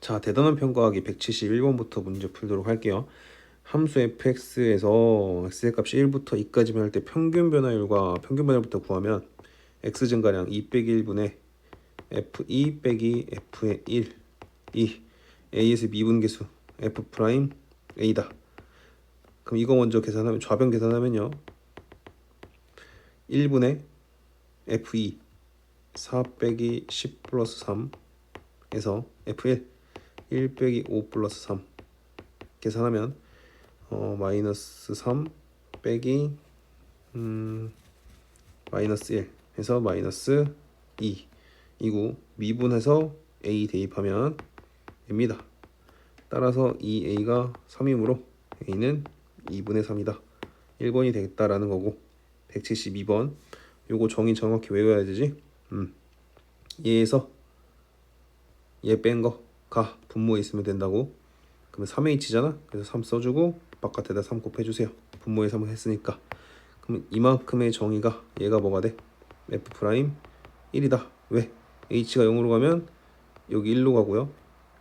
자, 대단한 평가하기 171번부터 문제 풀도록 할게요. 함수 fx에서 x의 값이 1부터 2까지면 할때 평균 변화율과 평균 변화율부터 구하면 x 증가량 2 빼기 1분의 f2 빼기 f의 1 2 a에서 미분계수 f 프라임 a다. 그럼 이거 먼저 계산하면 좌변 계산하면요. 1분의 f2 4 빼기 10 플러스 3에서 f1 1 빼기 5 플러스 3 계산하면 어, 마이너스 3 빼기 음, 마이너스 1 해서 마이너스 2 이구 미분해서 a 대입하면 됩니다. 따라서 2a가 3이므로 a는 2분의 3이다. 1번이 되겠다라는 거고 172번 요거 정의 정확히 외워야 되지. 음. 얘에서 얘 뺀 거 가 분모에 있으면 된다고. 그러면 3h잖아. 그래서 3 써주고 바깥에다 3 곱해주세요. 분모에 3을 했으니까. 그럼 이만큼의 정의가 얘가 뭐가 돼? f 프라임 1이다. 왜? h가 0으로 가면 여기 1로 가고요.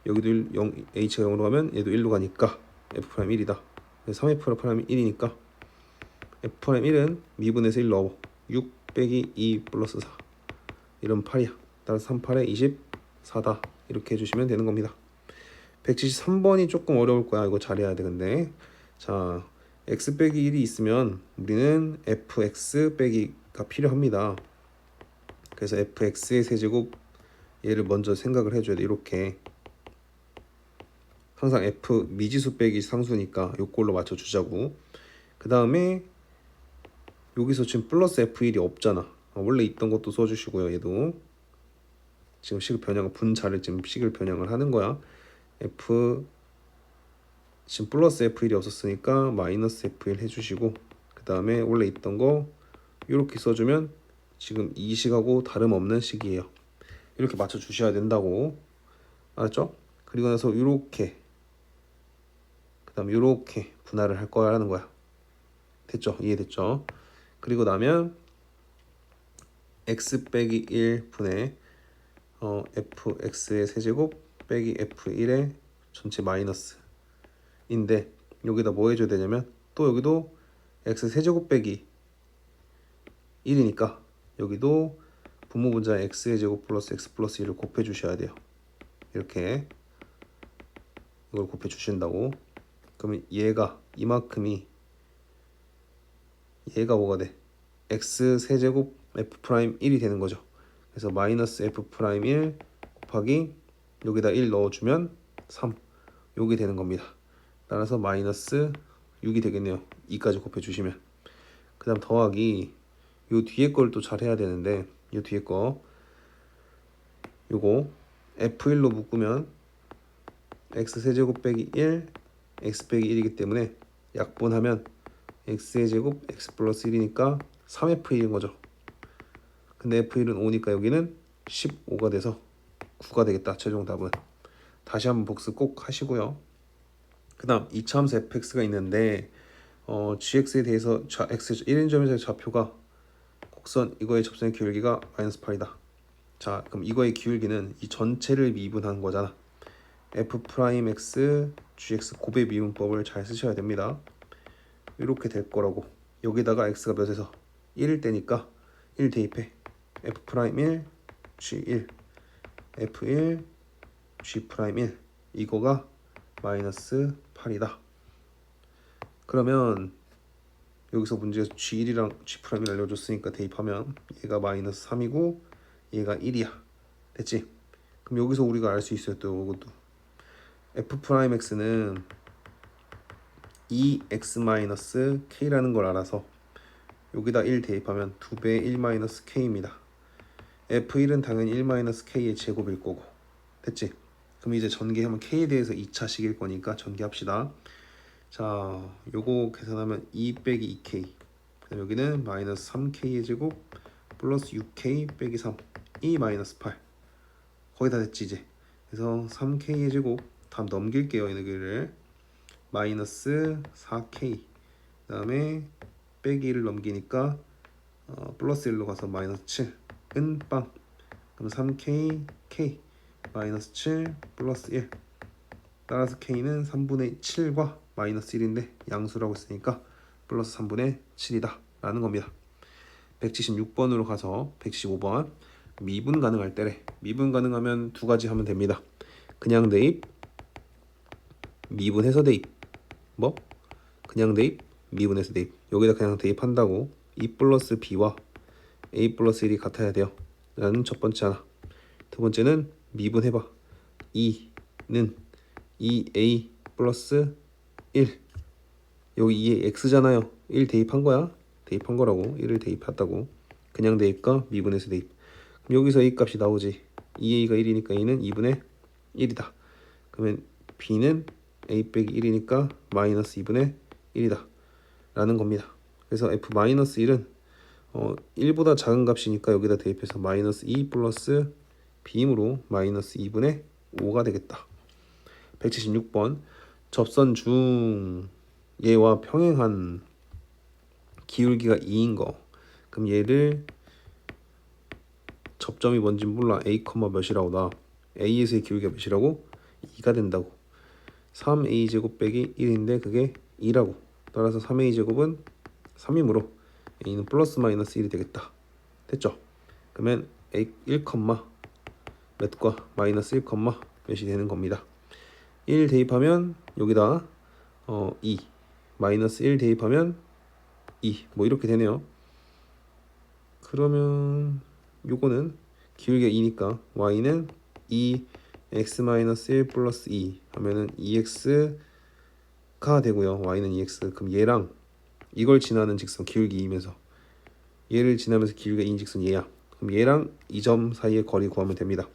여기도 1, 0, h가 0으로 가면 얘도 1로 가니까 f 프라임 1이다. 3f 프라임 1이니까 f 프라임 1은 미분에서 1 넣어 6 빼기 2 플러스 4 이런 8이야. 따라서 3, 8에 24다. 이렇게 해주시면 되는 겁니다. 173번이 조금 어려울 거야. 이거 잘해야 돼 근데 자 x 빼기 1이 있으면 우리는 fx 빼기가 필요합니다. 그래서 fx의 세제곱 얘를 먼저 생각을 해줘야 돼. 이렇게 항상 f 미지수 빼기 상수니까 요꼴로 맞춰주자고. 그 다음에 여기서 지금 플러스 f1이 없잖아. 어, 원래 있던 것도 써주시고요. 얘도 지금 식을 변형 분자를 지금 식을 변형을 하는 거야. f 지금 플러스 f1이 없었으니까 마이너스 f1 해주시고 그 다음에 원래 있던 거 이렇게 써주면 지금 이 식하고 다름없는 식이에요. 이렇게 맞춰 주셔야 된다고 알았죠? 그리고 나서 이렇게 그 다음 이렇게 분할을 할 거라는 거야. 됐죠? 이해됐죠? 그리고 나면 x 빼기 1 분의 어, fx의 세제곱 빼기 f1의 전체 마이너스 인데 여기다 뭐 해줘야 되냐면 또 여기도 x 세제곱 빼기 1이니까 여기도 분모분자 x의 제곱 플러스 x 플러스 1을 곱해 주셔야 돼요. 이렇게 이걸 곱해 주신다고 그러면 얘가 이만큼이 얘가 뭐가 돼? x 세제곱 f 프라임 1이 되는 거죠. 그래서 마이너스 f 프라임 1 곱하기 여기다 1 넣어주면 3 여기 되는 겁니다. 따라서 마이너스 6이 되겠네요. 2까지 곱해주시면 그 다음 더하기 요 뒤에 걸 또 잘 해야 되는데 요 뒤에 거 요거 f1로 묶으면 x 세제곱 빼기 1 x 빼기 1이기 때문에 약분하면 x의 제곱 x 플러스 1이니까 3f1인 거죠. 근데 f1은 5니까 여기는 15가 돼서 9가 되겠다. 최종 답은. 다시 한번 복습 꼭 하시고요. 그 다음 2차 함수 fx가 있는데 어, gx에 대해서 좌, x 1인점에서의 좌표가 곡선 이거의 접선의 기울기가 마이너스 8이다. 자 그럼 이거의 기울기는 이 전체를 미분한 거잖아. f 프라임 x gx 곱의 미분법을 잘 쓰셔야 됩니다. 이렇게 될 거라고 여기다가 x가 몇에서 1일 때니까 1 대입해 f 프라임 1 g 1 f1 g 프라임 1 이거가 마이너스 8이다. 그러면 여기서 문제에서 g1이랑 g 프라임을 알려줬으니까 대입하면 얘가 마이너스 3이고 얘가 1이야. 됐지? 그럼 여기서 우리가 알 수 있어요 또 이것도 f 프라임 x는 2x k라는 걸 알아서 여기다 1 대입하면 2배 1 k입니다. F1은 당연히 1 k의 제곱일 거고. 됐지? 그럼 이제 전개하면 k에 대해서 2차식일 거니까 전개합시다. 자, 요거 계산하면 2 빼기 2k 그다음 여기는 마이너스 3k의 제곱 플러스 6k 빼기 3 2 마이너스 8 거의 다 됐지 이제. 그래서 3k의 제곱 다음 넘길게요 얘네들을 마이너스 4k 그 다음에 빼기 1을 넘기니까 어, 플러스 1로 가서 마이너스 7 은빵 그럼 3k k 마이너스 7 플러스 1 따라서 k는 3분의 7과 마이너스 1인데 양수라고 했으니까 플러스 3분의 7이다 라는 겁니다. 176번으로 가서 175번 미분 가능할 때래. 미분 가능하면 두 가지 하면 됩니다. 그냥 대입 미분해서 대입. 뭐? 그냥 대입 미분해서 대입. 여기다 그냥 대입한다고 2 플러스 b와 a 플러스 1이 같아야 돼요. 라는 첫 번째 하나. 두 번째는 미분해봐. 2는 2a 플러스 1 여기 2에 x잖아요. 1 대입한 거야. 대입한 거라고. 1을 대입했다고. 그냥 대입과 미분해서 대입. 그럼 여기서 a 값이 나오지. 2a가 1이니까 a는 2분의 1이다. 그러면 b는 a 빼기 1이니까 마이너스 2분의 1이다. 라는 겁니다. 그래서 f 마이너스 1은 어, 1보다 작은 값이니까 여기다 대입해서 마이너스 2 플러스 b이므로 마이너스 2분의 5가 되겠다. 176번 접선 중 얘와 평행한 기울기가 2인 거. 그럼 얘를 접점이 뭔지 몰라. A, 몇이라고 나. A에서의 기울기가 몇이라고? 2가 된다고. 3a 제곱 빼기 1인데 그게 2라고. 따라서 3a 제곱은 3이므로 a는 플러스 마이너스 1이 되겠다. 됐죠? 그러면 a 1, 몇과 마이너스 1, 몇이 되는 겁니다. 1 대입하면 여기다 어, 2 마이너스 1 대입하면 2 뭐 이렇게 되네요. 그러면 요거는 기울기가 2니까 y는 2 x 마이너스 1 플러스 2 하면은 2x가 되고요. y는 2x 그럼 얘랑 이걸 지나는 직선 기울기 2면서 얘를 지나면서 기울기가 2인 직선 얘야. 그럼 얘랑 이 점 사이의 거리 구하면 됩니다.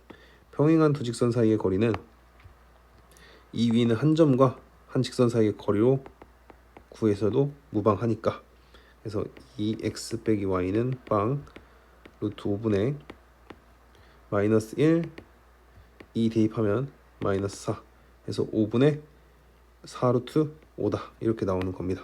평행한 두 직선 사이의 거리는 이 위는 한 점과 한 직선 사이의 거리로 구해서도 무방하니까. 그래서 2x 빼기 y는 빵 루트 5분의 마이너스 1 2 대입하면 마이너스 4 그래서 5분의 4 루트 5다. 이렇게 나오는 겁니다